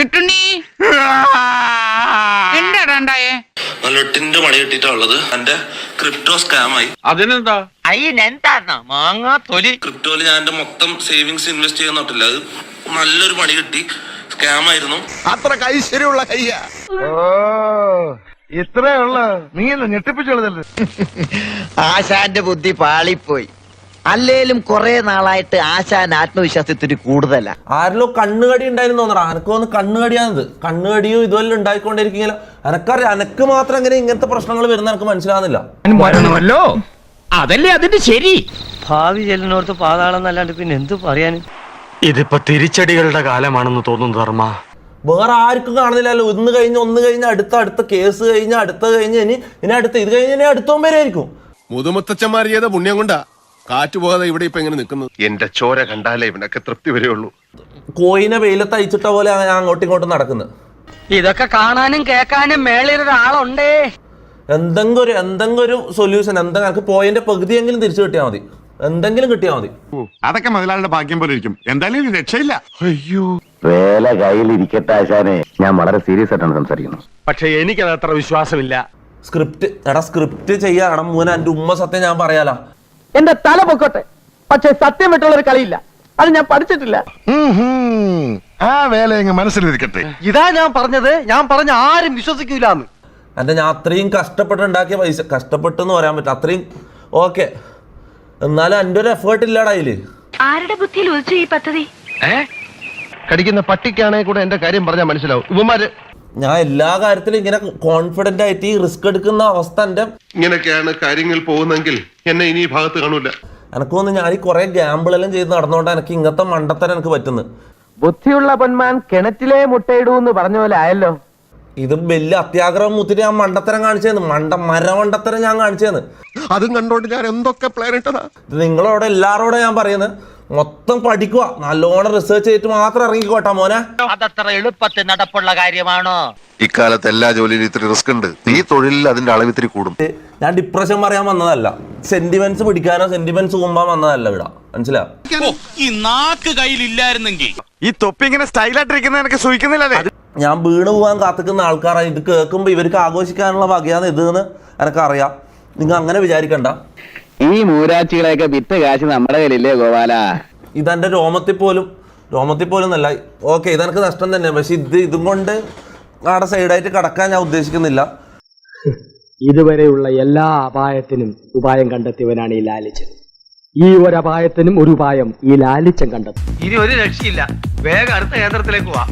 കിട്ടുണ്ണി എന്താടാ ഉണ്ടായേ നല്ലൊട്ടിന്റെ പണി എന്റെ ക്രിപ്റ്റോ സ്കാം ആയി. അതിനെന്താ? മാങ്ങാ തൊലി. ക്രിപ്റ്റോയിൽ ഞാൻ എന്റെ മൊത്തം സേവിങ്സ് ഇൻവെസ്റ്റ് ചെയ്യുന്നിട്ടില്ല അത് നല്ലൊരു പണി കിട്ടി. സ്കാം ആയിരുന്നു. അത്ര ഐശ്വര്യമുള്ള കയ്യാ ഇത്രയുള്ള ഇത്രേ നീ എന്നെ ഞെട്ടിപ്പിച്ചുള്ളതല്ലേ ആശാന്റെ ബുദ്ധി പാളിപ്പോയി. അല്ലേലും കുറെ നാളായിട്ട് ആശാൻ ആത്മവിശ്വാസത്തിന് കൂടുതലാ. ആരിലോ കണ്ണുകടി ഉണ്ടായിരുന്നു തോന്നറ അനക്ക് വന്ന് കണ്ണുകടിയാണിത്. കണ്ണുകടിയും ഇതുവല്ല ഉണ്ടായിക്കൊണ്ടിരിക്കുകയില്ല അനക്കറിയാം അനക്ക് മാത്രം എങ്ങനെ ഇങ്ങനത്തെ പ്രശ്നങ്ങൾ വരുന്ന എനിക്ക് മനസ്സിലാവുന്നില്ല. വരണമല്ലോ? അതല്ലേ അതിന്റെ ശരി? ഭാവി ചെല്ലിനോർത്ത് പാതാളം എന്നല്ലാണ്ട് പിന്നെ എന്ത് പറയാനും? ഇതിപ്പോ തിരിച്ചടികളുടെ കാലമാണെന്ന് തോന്നുന്നു ധർമ്മ. വേറെ ആർക്കും കാണുന്നില്ലല്ലോ. ഒന്ന് കഴിഞ്ഞ് ഒന്ന് കഴിഞ്ഞ് അടുത്ത അടുത്ത കേസ് കഴിഞ്ഞ് അടുത്ത കഴിഞ്ഞ് ഇനി ഇനി അടുത്ത ഇത് കഴിഞ്ഞ് ഇനി അടുത്തോം വരെയായിരിക്കും മുതുമുത്തച്ഛന്മാർ ചെയ്ത പുണ്യം കൊണ്ടാ. കാറ്റ് പോകാതെ ഇവിടെ ഇപ്പൊ എങ്ങനെ നിൽക്കുന്നത് എന്റെ ചോര കണ്ടാലേ ഇവനൊക്കെ തൃപ്തി വരെയുള്ളൂ. കോയിനെ വെയിലത്ത് അയച്ചിട്ട പോലെ അങ്ങോട്ടും ഇങ്ങോട്ടും നടക്കുന്നത്. ഇതൊക്കെ കാണാനും കേൾക്കാനും മേളിൽ ഒരാളുണ്ടേ. എന്തെങ്കിലും ഒരു എന്തെങ്കിലും ഒരു സൊല്യൂഷൻ എന്തെങ്കിലും പോയിന്റെ പകുതിയെങ്കിലും തിരിച്ചു കിട്ടിയാൽ മതി. എന്തെങ്കിലും കിട്ടിയാൽ മതി. അതൊക്കെ മുതലാളിയുടെ ഭാഗ്യം പോലെ ഇരിക്കും. എന്തായാലും രക്ഷയില്ല. അയ്യോ. വേല കയ്യിൽ ഇരിക്കട്ടെ ആശാനെ. ഞാൻ വളരെ സീരിയസ് ആയിട്ടാണ് സംസാരിക്കുന്നത്. പക്ഷെ എനിക്കത് അത്ര വിശ്വാസമില്ല. സ്ക്രിപ്റ്റ് എടാ സ്ക്രിപ്റ്റ് ചെയ്യാണം മൂന്ന് എന്റെ ഉമ്മ സത്യം ഞാൻ പറയാലാ. എന്റെ തല പൊക്കോട്ടെ. പക്ഷെ സത്യം വിട്ടുള്ള ഒരു കളിയില്ല. അത് ഞാൻ പഠിച്ചിട്ടില്ല. ആ വേല മനസ്സിലിരിക്കട്ടെ. ഇതാ ഞാൻ പറഞ്ഞത്. ഞാൻ പറഞ്ഞ ആരും വിശ്വസിക്കൂല എന്റെ ഞാൻ അത്രയും കഷ്ടപ്പെട്ട് ഉണ്ടാക്കിയ പൈസ കഷ്ടപ്പെട്ടെന്ന് പറയാൻ പറ്റും അത്രയും ഓക്കെ. എന്നാലും എന്റെ ഒരു എഫേർട്ട് ഇല്ലടാ അതിൽ. ആരുടെ ബുദ്ധിയിൽ ഉദിച്ചു ഈ പദ്ധതി? കടിക്കുന്ന പട്ടിക്കാണെങ്കിൽ കൂടെ എന്റെ കാര്യം പറഞ്ഞാൽ മനസ്സിലാവും. ഇവന്മാര് ഞാൻ എല്ലാ കാര്യത്തിലും ഇങ്ങനെ കോൺഫിഡന്റ് ആയിട്ട് ഈ റിസ്ക് എടുക്കുന്ന അവസ്ഥ എന്റെ ഇങ്ങനെയൊക്കെയാണ് കാര്യങ്ങൾ പോകുന്നെങ്കിൽ എന്നെ ഇനി ഈ ഭാഗത്ത് കാണൂല. എനക്ക് തോന്നുന്നു ഞാൻ ഈ കുറെ ഗ്യാമ്പിളെല്ലാം ചെയ്ത് നടന്നുകൊണ്ട് എനിക്ക് ഇങ്ങനത്തെ മണ്ടത്തരം എനിക്ക് പറ്റുന്നു ബുദ്ധിയുള്ള പൊന്മാൻ കിണറ്റിലെ മുട്ടയിടൂ എന്ന് പറഞ്ഞ പോലെ ആയല്ലോ. ഇത് വലിയ അത്യാഗ്രഹം മുത്തിട്ട് ഞാൻ മണ്ടത്തരം കാണിച്ചു മണ്ട മരമണ്ടത്തരം ഞാൻ കാണിച്ചേന്ന്. അതും കണ്ടോണ്ട് ഞാൻ എന്തൊക്കെ പ്ലാൻ ഇട്ടതാ? ഇത് നിങ്ങളോട് എല്ലാവരോടും ഞാൻ പറയുന്നത് മൊത്തം പഠിക്കുക. നല്ലോണം റിസർച്ച് ചെയ്തിട്ട് മാത്രം ഇറങ്ങിക്കോട്ടെ മോനെ. അതത്ര എളുപ്പത്തിൽ നടപ്പുള്ള കാര്യമാണോ? ഇക്കാലത്ത് എല്ലാ ജോലിയിലും ഇത്തിരി റിസ്ക് ഉണ്ട്. ഈ തൊഴിലിൽ അതിന്റെ അളവ് ഇത്തിരി കൂടും. ഞാൻ ഡിപ്രഷൻ പറയാൻ വന്നതല്ല. സെന്റിമെന്റ്സ് പിടിക്കാനോ സെന്റിമെന്റ്സ് കുമ്പാൻ വന്നതല്ല ഇവിടെ. മനസ്സിലായോ? ഈ നാക്ക് കയ്യിലില്ലായിരുന്നെങ്കിൽ. ഈ തൊപ്പി ഇങ്ങനെ സ്റ്റൈലായിട്ടിരിക്കുന്ന എനിക്ക് ഞാൻ വീണ് പോകാൻ കാത്തിക്കുന്ന ആൾക്കാരാണ് ഇത് കേൾക്കുമ്പോൾ ഇവർക്ക് ആഘോഷിക്കാനുള്ള വകയാണ് ഇത് എന്ന് എനക്കറിയാം. നിങ്ങൾ അങ്ങനെ വിചാരിക്കണ്ട. ഈ മൂരാച്ചികളെയൊക്കെ വിത്ത് കാശ് നമ്മുടെ കയ്യിലില്ലേ ഗോപാല? ഇതെന്റെ രോമത്തിൽ പോലും രോമത്തിൽ പോലും അല്ല ഓക്കെ ഇതെനിക്ക് നഷ്ടം തന്നെ. പക്ഷെ ഇത് ഇതും കൊണ്ട് ആടെ സൈഡായിട്ട് കടക്കാൻ ഞാൻ ഉദ്ദേശിക്കുന്നില്ല. ഇതുവരെയുള്ള എല്ലാ അപായത്തിനും ഉപായം കണ്ടെത്തിയവനാണ് ഈ ലാലിച്ചൻ. ഈ ഒരു അപായത്തിനും ഒരു ഉപായം ഈ ലാലിച്ചൻ കണ്ടത്. ഇനി ഒരു രക്ഷയില്ല. വേഗം അടുത്ത കേന്ദ്രത്തിലേക്ക് പോവാ.